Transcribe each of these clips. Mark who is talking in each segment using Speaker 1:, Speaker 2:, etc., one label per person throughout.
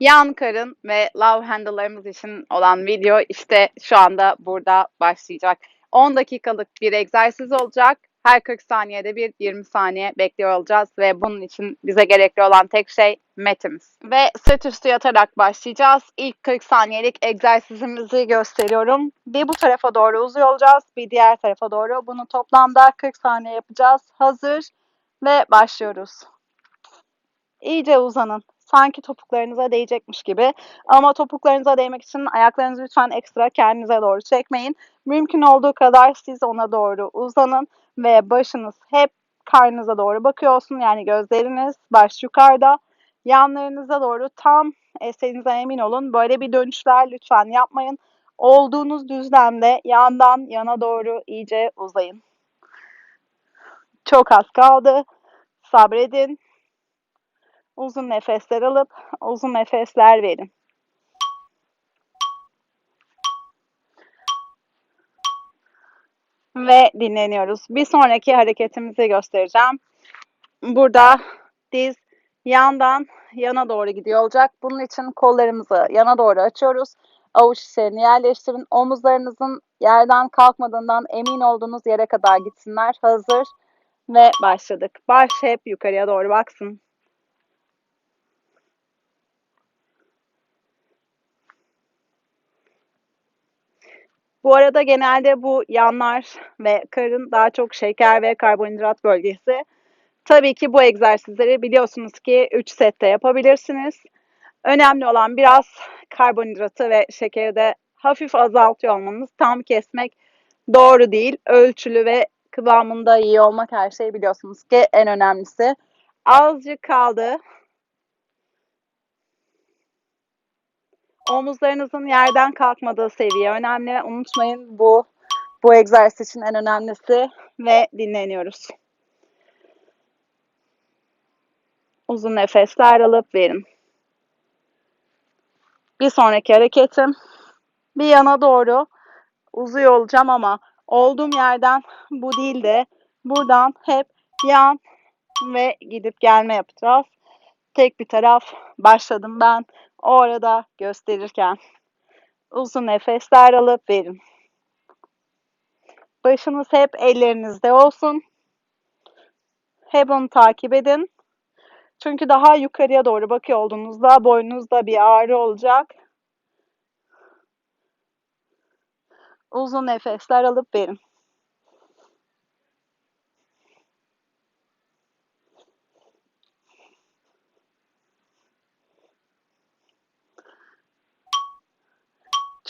Speaker 1: Yan karın ve love handle'larımız için olan video işte şu anda burada başlayacak. 10 dakikalık bir egzersiz olacak. Her 40 saniyede bir 20 saniye bekliyor olacağız ve bunun için bize gerekli olan tek şey metimiz. Ve sırt üstü yatarak başlayacağız. İlk 40 saniyelik egzersizimizi gösteriyorum. Bir bu tarafa doğru uzuyor olacağız, bir diğer tarafa doğru. Bunu toplamda 40 saniye yapacağız. Hazır ve başlıyoruz. İyice uzanın. Sanki topuklarınıza değecekmiş gibi. Ama topuklarınıza değmek için ayaklarınızı lütfen ekstra kendinize doğru çekmeyin. Mümkün olduğu kadar siz ona doğru uzanın ve başınız hep karnınıza doğru bakıyor olsun. Yani gözleriniz baş yukarıda. Yanlarınıza doğru tam esenize emin olun. Böyle bir dönüşler lütfen yapmayın. Olduğunuz düzlemde yandan yana doğru iyice uzayın. Çok az kaldı. Sabredin. Uzun nefesler alıp uzun nefesler verin. Ve dinleniyoruz. Bir sonraki hareketimizi göstereceğim. Burada diz yandan yana doğru gidiyor olacak. Bunun için kollarımızı yana doğru açıyoruz. Avuç içlerini yerleştirin. Omuzlarınızın yerden kalkmadığından emin olduğunuz yere kadar gitsinler. Hazır ve başladık. Baş hep yukarıya doğru baksın. Bu arada genelde bu yanlar ve karın daha çok şeker ve karbonhidrat bölgesi. Tabii ki bu egzersizleri biliyorsunuz ki 3 sette yapabilirsiniz. Önemli olan biraz karbonhidratı ve şekeri de hafif azaltıyor olmanız. Tam kesmek doğru değil. Ölçülü ve kıvamında iyi olmak her şey biliyorsunuz ki en önemlisi. Azıcık kaldı. Omuzlarınızın yerden kalkmadığı seviye önemli. Unutmayın bu bu egzersiz için en önemlisi ve dinleniyoruz. Uzun nefesler alıp verin. Bir sonraki hareketim bir yana doğru uzuyor olacağım ama olduğum yerden bu değil de buradan hep yan ve gidip gelme yapacağız. Tek bir taraf başladım ben o arada gösterirken. Uzun nefesler alıp verin. Başınız hep ellerinizde olsun. Hep onu takip edin. Çünkü daha yukarıya doğru bakıyor olduğunuzda boynunuzda bir ağrı olacak. Uzun nefesler alıp verin.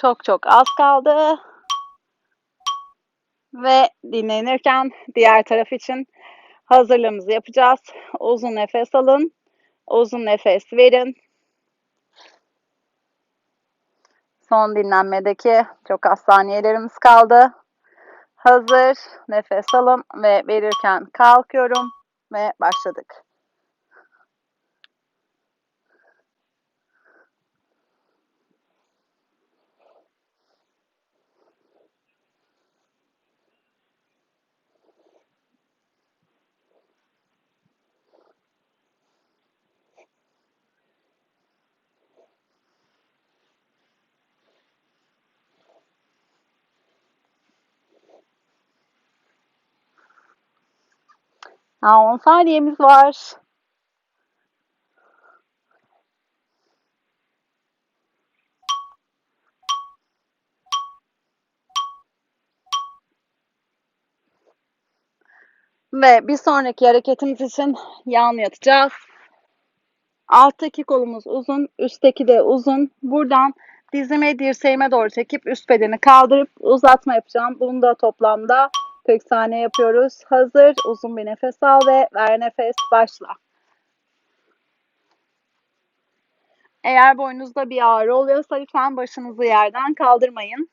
Speaker 1: Çok çok az kaldı. Ve dinlenirken diğer taraf için hazırlığımızı yapacağız. Uzun nefes alın. Uzun nefes verin. Son dinlenmedeki çok az saniyelerimiz kaldı. Hazır. Nefes alın ve verirken kalkıyorum ve başladık. Ha, 10 saniyemiz var. Ve bir sonraki hareketimiz için yan yatacağız. Alttaki kolumuz uzun, üstteki de uzun. Buradan dizime, dirseğime doğru çekip üst bedeni kaldırıp uzatma yapacağım. Bunu da toplamda 40 saniye yapıyoruz. Hazır. Uzun bir nefes al ve ver nefes. Başla. Eğer boynunuzda bir ağrı oluyorsa lütfen başınızı yerden kaldırmayın.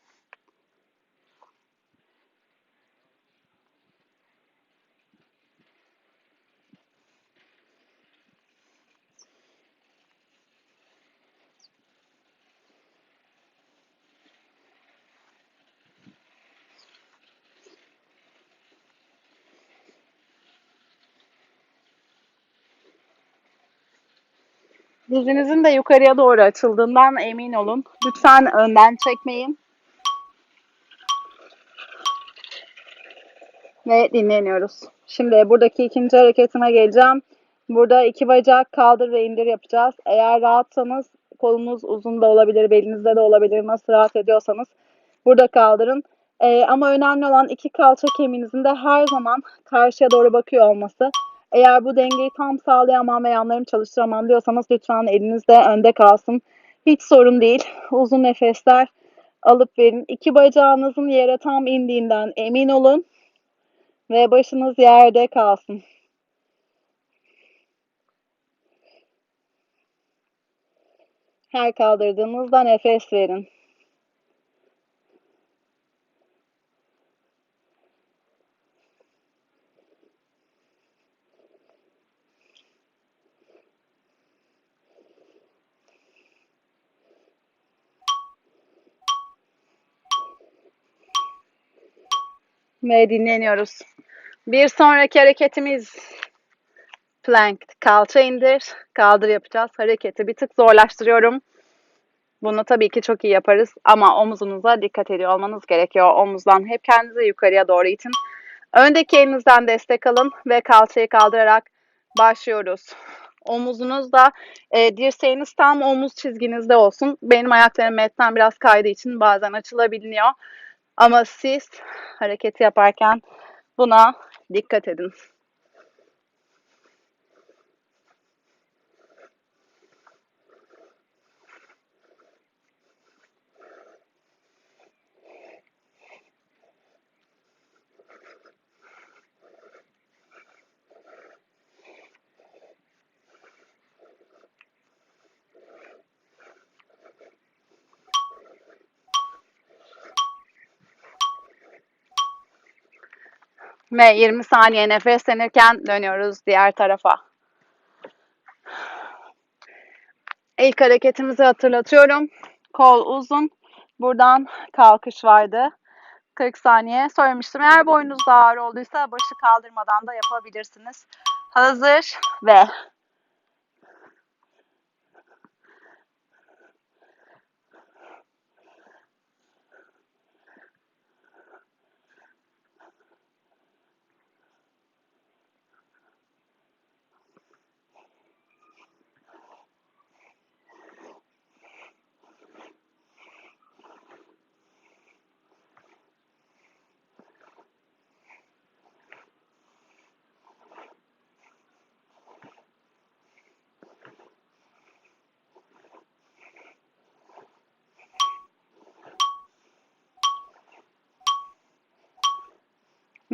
Speaker 1: Dizinizin de yukarıya doğru açıldığından emin olun. Lütfen önden çekmeyin. Ve dinleniyoruz. Şimdi buradaki ikinci hareketime geleceğim. Burada iki bacak kaldır ve indir yapacağız. Eğer rahatsanız kolunuz uzun da olabilir, belinizde de olabilir. Nasıl rahat ediyorsanız burada kaldırın. Ee, ama önemli olan iki kalça kemiğinizin de her zaman karşıya doğru bakıyor olması. Eğer bu dengeyi tam sağlayamam ve yanlarımı çalıştıramam diyorsanız lütfen eliniz de önde kalsın. Hiç sorun değil. Uzun nefesler alıp verin. İki bacağınızın yere tam indiğinden emin olun. Ve başınız yerde kalsın. Her kaldırdığınızda nefes verin. Ve dinleniyoruz. Bir sonraki hareketimiz plank. Kalça indir, kaldır yapacağız. Hareketi bir tık zorlaştırıyorum. Bunu tabii ki çok iyi yaparız ama omuzunuza dikkat ediyor olmanız gerekiyor. Omuzdan hep kendinizi yukarıya doğru itin. Öndeki elinizden destek alın ve kalçayı kaldırarak başlıyoruz. Omuzunuz da e, dirseğiniz tam omuz çizginizde olsun. Benim ayaklarım metten biraz kaydığı için bazen açılabiliyor. Ama siz hareketi yaparken buna dikkat edin. Ve 20 saniye nefeslenirken dönüyoruz diğer tarafa. İlk hareketimizi hatırlatıyorum. Kol uzun. Buradan kalkış vardı. 40 saniye söylemiştim. Eğer boynunuz ağır olduysa başı kaldırmadan da yapabilirsiniz. Hazır ve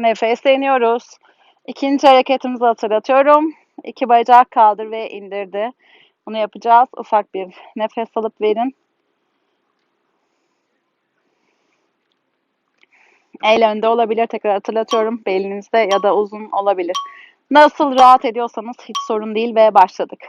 Speaker 1: Nefesleniyoruz. İkinci hareketimizi hatırlatıyorum. İki bacak kaldır ve indirdi. Bunu yapacağız. Ufak bir nefes alıp verin. El önde olabilir. Tekrar hatırlatıyorum. Belinizde ya da uzun olabilir. Nasıl rahat ediyorsanız hiç sorun değil ve başladık.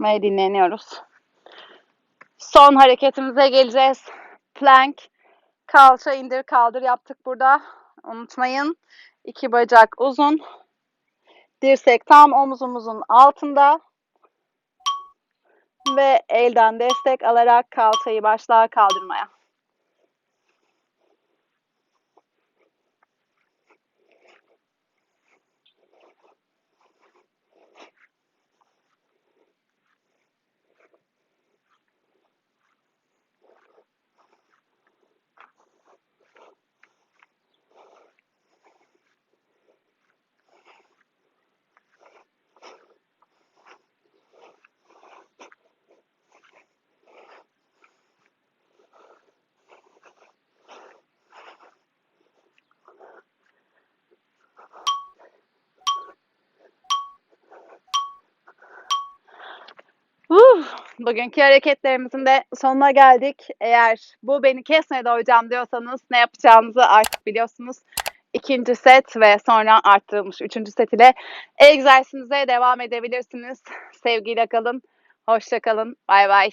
Speaker 1: Ve dinleniyoruz. Son hareketimize geleceğiz. Plank. Kalça indir kaldır yaptık burada. Unutmayın. İki bacak uzun. Dirsek tam omuzumuzun altında. Ve elden destek alarak kalçayı başla kaldırmaya. Bugünkü hareketlerimizin de sonuna geldik. Eğer bu beni kesmedi hocam diyorsanız ne yapacağınızı artık biliyorsunuz. İkinci set ve sonra arttırılmış üçüncü set ile egzersizinize devam edebilirsiniz. Sevgiyle kalın, hoşça kalın, bay bay.